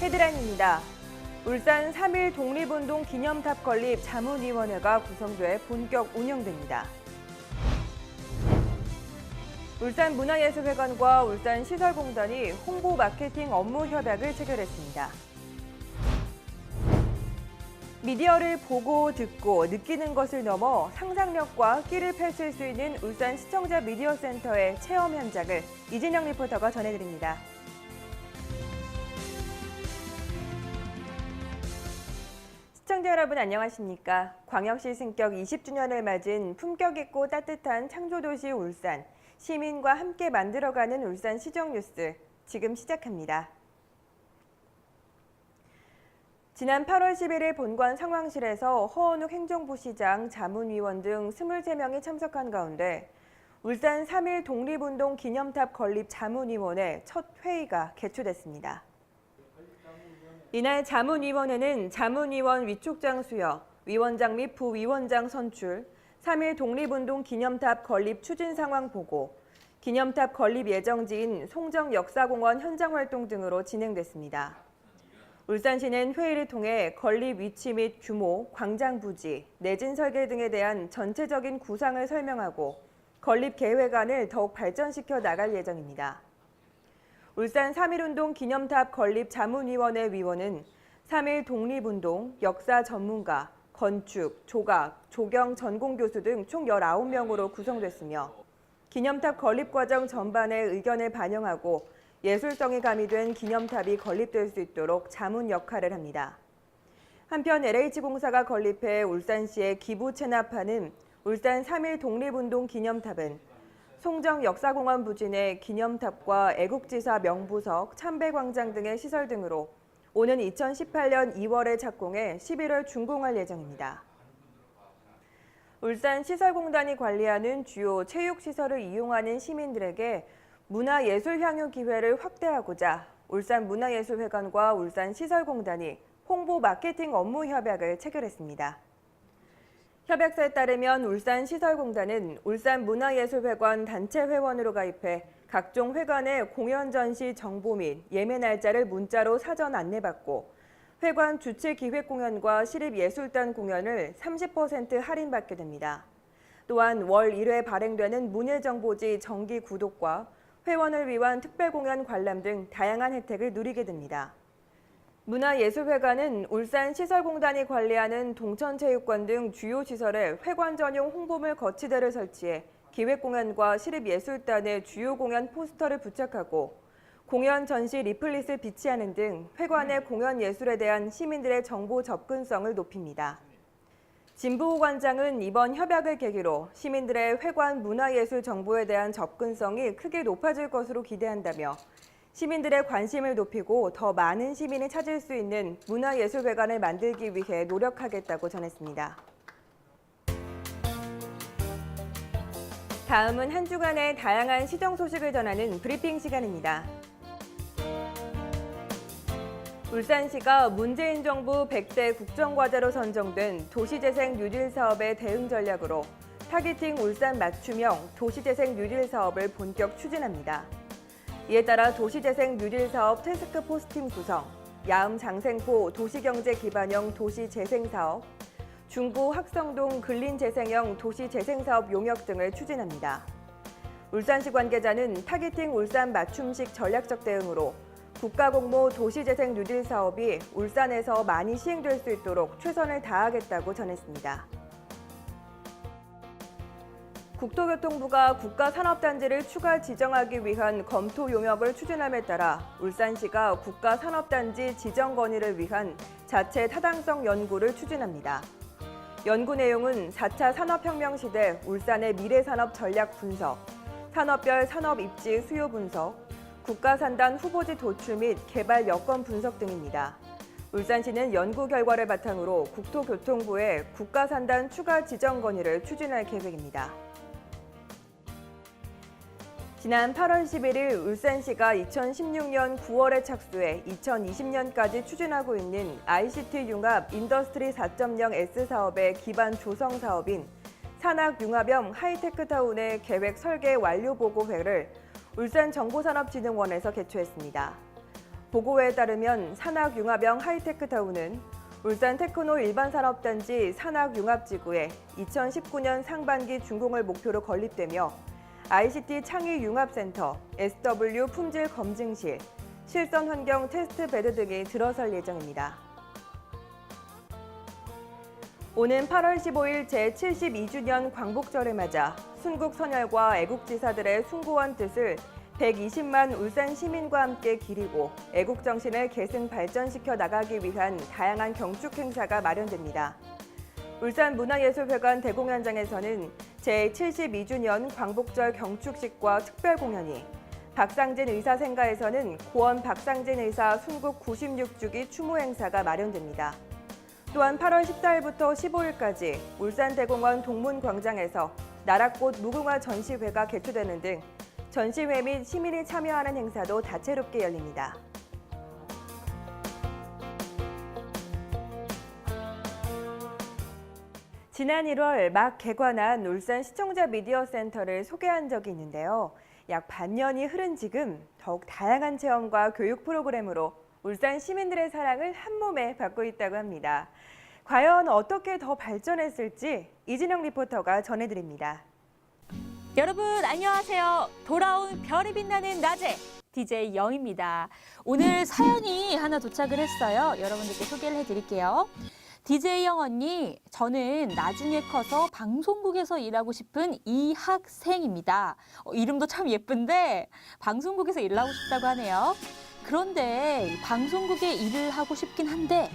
헤드라인입니다. 울산 3.1 독립운동 기념탑 건립 자문위원회가 구성돼 본격 운영됩니다. 울산 문화예술회관과 울산 시설공단이 홍보 마케팅 업무 협약을 체결했습니다. 미디어를 보고 듣고 느끼는 것을 넘어 상상력과 끼를 펼칠 수 있는 울산 시청자 미디어 센터의 체험 현장을 이진영 리포터가 전해드립니다. 시청자 여러분 안녕하십니까? 광역시 승격 20주년을 맞은 품격 있고 따뜻한 창조도시 울산, 시민과 함께 만들어가는 울산 시정 뉴스 지금 시작합니다. 지난 8월 11일 본관 상황실에서 허원욱 행정부시장, 자문위원 등 23명이 참석한 가운데 울산 3.1 독립운동 기념탑 건립 자문위원회 첫 회의가 개최됐습니다. 이날 자문위원회는 자문위원 위촉장 수여, 위원장 및 부위원장 선출, 3.1 독립운동 기념탑 건립 추진 상황 보고, 기념탑 건립 예정지인 송정 역사공원 현장 활동 등으로 진행됐습니다. 울산시는 회의를 통해 건립 위치 및 규모, 광장 부지, 내진 설계 등에 대한 전체적인 구상을 설명하고 건립 계획안을 더욱 발전시켜 나갈 예정입니다. 울산 3.1운동 기념탑 건립 자문위원회 위원은 3.1 독립운동, 역사 전문가, 건축, 조각, 조경 전공 교수 등 총 19명으로 구성됐으며 기념탑 건립 과정 전반의 의견을 반영하고 예술성이 가미된 기념탑이 건립될 수 있도록 자문 역할을 합니다. 한편 LH공사가 건립해 울산시에 기부 체납하는 울산 3.1 독립운동 기념탑은 송정 역사공원 내 기념탑과 애국지사 명부석, 참배광장 등의 시설 등으로 오는 2018년 2월에 착공해 11월 준공할 예정입니다. 울산 시설공단이 관리하는 주요 체육시설을 이용하는 시민들에게 문화예술 향유 기회를 확대하고자 울산 문화예술회관과 울산 시설공단이 홍보 마케팅 업무 협약을 체결했습니다. 협약서에 따르면 울산 시설공단은 울산 문화예술회관 단체 회원으로 가입해 각종 회관의 공연 전시 정보 및 예매 날짜를 문자로 사전 안내받고 회관 주최 기획 공연과 시립 예술단 공연을 30% 할인받게 됩니다. 또한 월 1회 발행되는 문예정보지 정기 구독과 회원을 위한 특별 공연 관람 등 다양한 혜택을 누리게 됩니다. 문화예술회관은 울산 시설공단이 관리하는 동천체육관 등 주요 시설에 회관 전용 홍보물 거치대를 설치해 기획공연과 시립예술단의 주요 공연 포스터를 부착하고 공연 전시 리플릿을 비치하는 등 회관의 공연 예술에 대한 시민들의 정보 접근성을 높입니다. 진부호 관장은 이번 협약을 계기로 시민들의 회관 문화예술 정보에 대한 접근성이 크게 높아질 것으로 기대한다며 시민들의 관심을 높이고 더 많은 시민이 찾을 수 있는 문화예술회관을 만들기 위해 노력하겠다고 전했습니다. 다음은 한 주간의 다양한 시정 소식을 전하는 브리핑 시간입니다. 울산시가 문재인 정부 100대 국정과제로 선정된 도시재생 뉴딜 사업의 대응 전략으로 타겟팅 울산 맞춤형 도시재생 뉴딜 사업을 본격 추진합니다. 이에 따라 도시재생 뉴딜 사업 태스크 포스팀 구성, 야음 장생포 도시경제 기반형 도시재생사업, 중구 학성동 근린재생형 도시재생사업 용역 등을 추진합니다. 울산시 관계자는 타겟팅 울산 맞춤식 전략적 대응으로 국가공모 도시재생 뉴딜 사업이 울산에서 많이 시행될 수 있도록 최선을 다하겠다고 전했습니다. 국토교통부가 국가산업단지를 추가 지정하기 위한 검토 용역을 추진함에 따라 울산시가 국가산업단지 지정 건의를 위한 자체 타당성 연구를 추진합니다. 연구 내용은 4차 산업혁명 시대 울산의 미래산업 전략 분석, 산업별 산업 입지 수요 분석, 국가산단 후보지 도출 및 개발 여건 분석 등입니다. 울산시는 연구 결과를 바탕으로 국토교통부에 국가산단 추가 지정 건의를 추진할 계획입니다. 지난 8월 11일 울산시가 2016년 9월에 착수해 2020년까지 추진하고 있는 ICT 융합 인더스트리 4.0 S 사업의 기반 조성 사업인 산학융합형 하이테크타운의 계획 설계 완료 보고회를 울산정보산업진흥원에서 개최했습니다. 보고에 따르면 산학융합형 하이테크타운은 울산 테크노 일반산업단지 산학융합지구에 2019년 상반기 준공을 목표로 건립되며 ICT 창의 융합센터, SW 품질 검증실, 실선 환경 테스트 베드 등이 들어설 예정입니다. 오는 8월 15일 제72주년 광복절을 맞아 순국 선열과 애국지사들의 숭고한 뜻을 120만 울산 시민과 함께 기리고 애국 정신을 계승 발전시켜 나가기 위한 다양한 경축 행사가 마련됩니다. 울산 문화예술회관 대공연장에서는 제72주년 광복절 경축식과 특별 공연이 박상진 의사 생가에서는 고원 박상진 의사 순국 96주기 추모 행사가 마련됩니다. 또한 8월 14일부터 15일까지 울산대공원 동문광장에서 나라꽃 무궁화 전시회가 개최되는 등 전시회 및 시민이 참여하는 행사도 다채롭게 열립니다. 지난 1월 막 개관한 울산 시청자 미디어 센터를 소개한 적이 있는데요. 약 반년이 흐른 지금 더욱 다양한 체험과 교육 프로그램으로 울산 시민들의 사랑을 한 몸에 받고 있다고 합니다. 과연 어떻게 더 발전했을지 이진영 리포터가 전해드립니다. 여러분 안녕하세요. 돌아온 별이 빛나는 낮에 DJ 영입니다. 오늘 사연이 하나 도착을 했어요. 여러분들께 소개를 해드릴게요. DJ 영 언니, 저는 나중에 커서 방송국에서 일하고 싶은 이 학생입니다. 어, 이름도 참 예쁜데 방송국에서 일하고 싶다고 하네요. 그런데 방송국에 일을 하고 싶긴 한데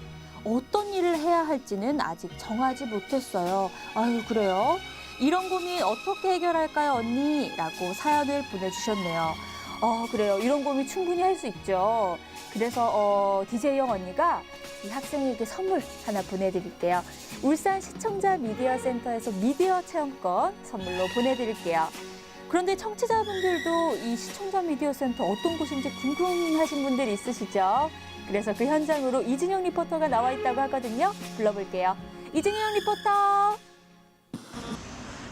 어떤 일을 해야 할지는 아직 정하지 못했어요. 아유 그래요? 이런 고민 어떻게 해결할까요, 언니? 라고 사연을 보내주셨네요. 어, 그래요. 이런 고민 충분히 할 수 있죠. 그래서, 어, DJ영 언니가 이 학생에게 선물 하나 보내드릴게요. 울산 시청자 미디어 센터에서 미디어 체험권 선물로 보내드릴게요. 그런데 청취자분들도 이 시청자 미디어 센터 어떤 곳인지 궁금하신 분들 있으시죠? 그래서 그 현장으로 이진영 리포터가 나와 있다고 하거든요. 불러볼게요. 이진영 리포터!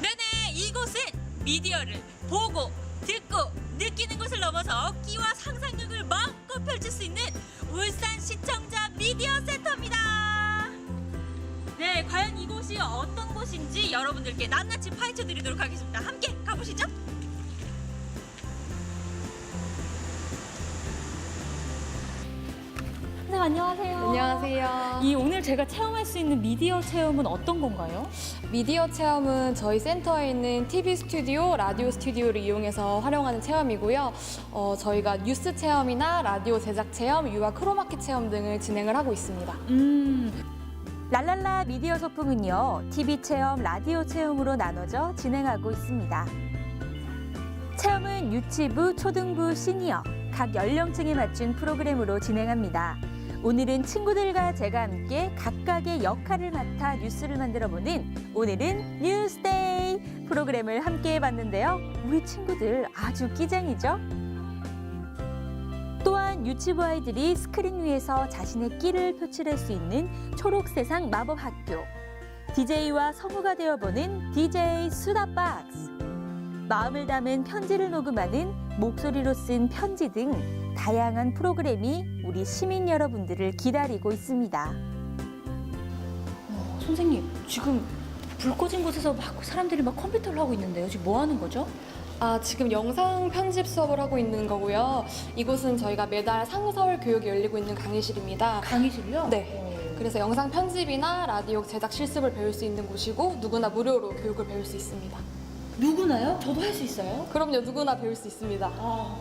네네 이곳은 미디어를 보고 듣고 느끼는 것을 넘어서 끼와 상상력을 마음껏 펼칠 수 있는 울산 시청자 미디어 센터입니다. 네, 과연 이곳이 어떤 곳인지 여러분들께 낱낱이 파헤쳐 드리도록 하겠습니다. 함께 가보시죠. 네, 안녕하세요. 안녕하세요. 이 오늘 제가 체험할 수 있는 미디어 체험은 어떤 건가요? 미디어 체험은 저희 센터에 있는 TV 스튜디오, 라디오 스튜디오를 이용해서 활용하는 체험이고요. 어, 저희가 뉴스 체험이나 라디오 제작 체험, 유아 크로마키 체험 등을 진행을 하고 있습니다. 음. 랄랄라 미디어 소풍은요, TV 체험, 라디오 체험으로 나눠져 진행하고 있습니다. 체험은 유치부, 초등부, 시니어, 각 연령층에 맞춘 프로그램으로 진행합니다. 오늘은 친구들과 제가 함께 각각의 역할을 맡아 뉴스를 만들어 보는 오늘은 뉴스데이 프로그램을 함께 해봤는데요. 우리 친구들 아주 끼쟁이죠? 또한 유치부 아이들이 스크린 위에서 자신의 끼를 표출할 수 있는 초록세상 마법 학교. DJ와 성우가 되어보는 DJ 수다박스. 마음을 담은 편지를 녹음하는 목소리로 쓴 편지 등 다양한 프로그램이 우리 시민 여러분들을 기다리고 있습니다. 어, 선생님, 지금 불 꺼진 곳에서 막 사람들이 막 컴퓨터를 하고 있는데요. 지금 뭐 하는 거죠? 아, 지금 영상 편집 수업을 하고 있는 거고요. 이곳은 저희가 매달 상설 교육이 열리고 있는 강의실입니다. 강의실이요? 네. 그래서 영상 편집이나 라디오 제작 실습을 배울 수 있는 곳이고 누구나 무료로 교육을 배울 수 있습니다. 누구나요? 저도 할 수 있어요? 그럼요, 누구나 배울 수 있습니다. 아,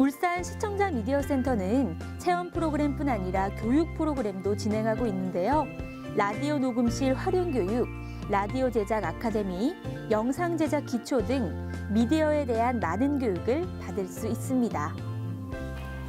울산 시청자 미디어 센터는 체험 프로그램뿐 아니라 교육 프로그램도 진행하고 있는데요. 라디오 녹음실 활용 교육, 라디오 제작 아카데미, 영상 제작 기초 등 미디어에 대한 많은 교육을 받을 수 있습니다.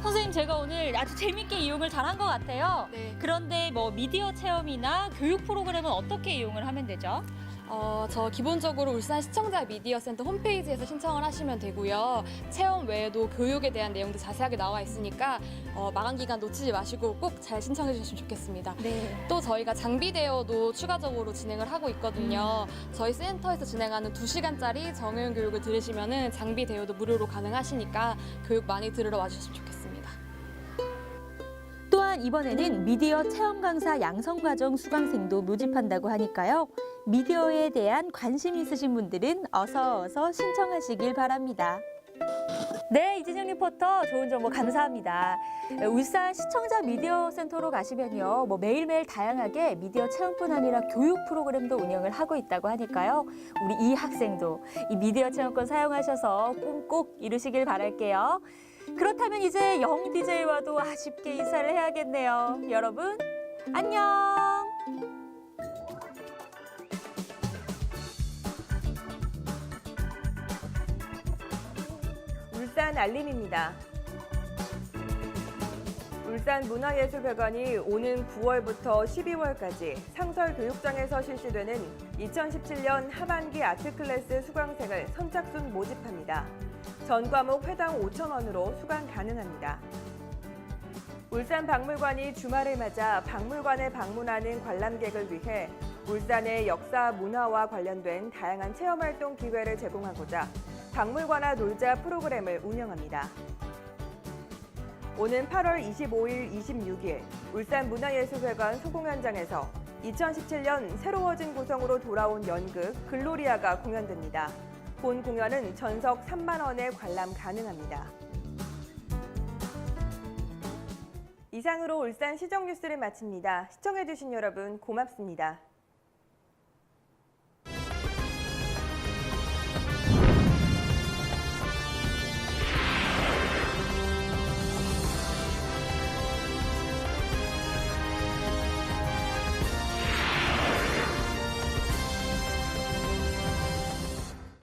선생님, 제가 오늘 아주 재밌게 이용을 잘한 것 같아요. 네. 그런데 뭐 미디어 체험이나 교육 프로그램은 어떻게 이용을 하면 되죠? 어, 저 기본적으로 울산 시청자 미디어 센터 홈페이지에서 신청을 하시면 되고요. 체험 외에도 교육에 대한 내용도 자세하게 나와 있으니까 어, 마감 기간 놓치지 마시고 꼭 잘 신청해 주셨으면 좋겠습니다. 네. 또 저희가 장비 대여도 추가적으로 진행을 하고 있거든요. 저희 센터에서 진행하는 2시간짜리 정형 교육을 들으시면은 장비 대여도 무료로 가능하시니까 교육 많이 들으러 와주셨으면 좋겠습니다. 또한 이번에는 미디어 체험 강사 양성 과정 수강생도 모집한다고 하니까요. 미디어에 대한 관심 있으신 분들은 어서 어서 신청하시길 바랍니다. 네, 이진영 리포터 좋은 정보 감사합니다. 울산 시청자 미디어 센터로 가시면요. 뭐 매일매일 다양하게 미디어 체험뿐 아니라 교육 프로그램도 운영을 하고 있다고 하니까요. 우리 이 학생도 이 미디어 체험권 사용하셔서 꿈 꼭 이루시길 바랄게요. 그렇다면 이제 영 DJ와도 아쉽게 인사를 해야겠네요. 여러분, 안녕! 울산 알림입니다. 울산 문화예술회관이 오는 9월부터 12월까지 상설 교육장에서 실시되는 2017년 하반기 아트클래스 수강생을 선착순 모집합니다. 전 과목 회당 5,000원으로 수강 가능합니다. 울산 박물관이 주말을 맞아 박물관에 방문하는 관람객을 위해 울산의 역사 문화와 관련된 다양한 체험 활동 기회를 제공하고자 박물관화 놀자 프로그램을 운영합니다. 오는 8월 25일, 26일 울산 문화예술회관 소공연장에서 2017년 새로워진 구성으로 돌아온 연극 글로리아가 공연됩니다. 본 공연은 전석 3만 원에 관람 가능합니다. 이상으로 울산 시정 뉴스를 마칩니다. 시청해주신 여러분 고맙습니다.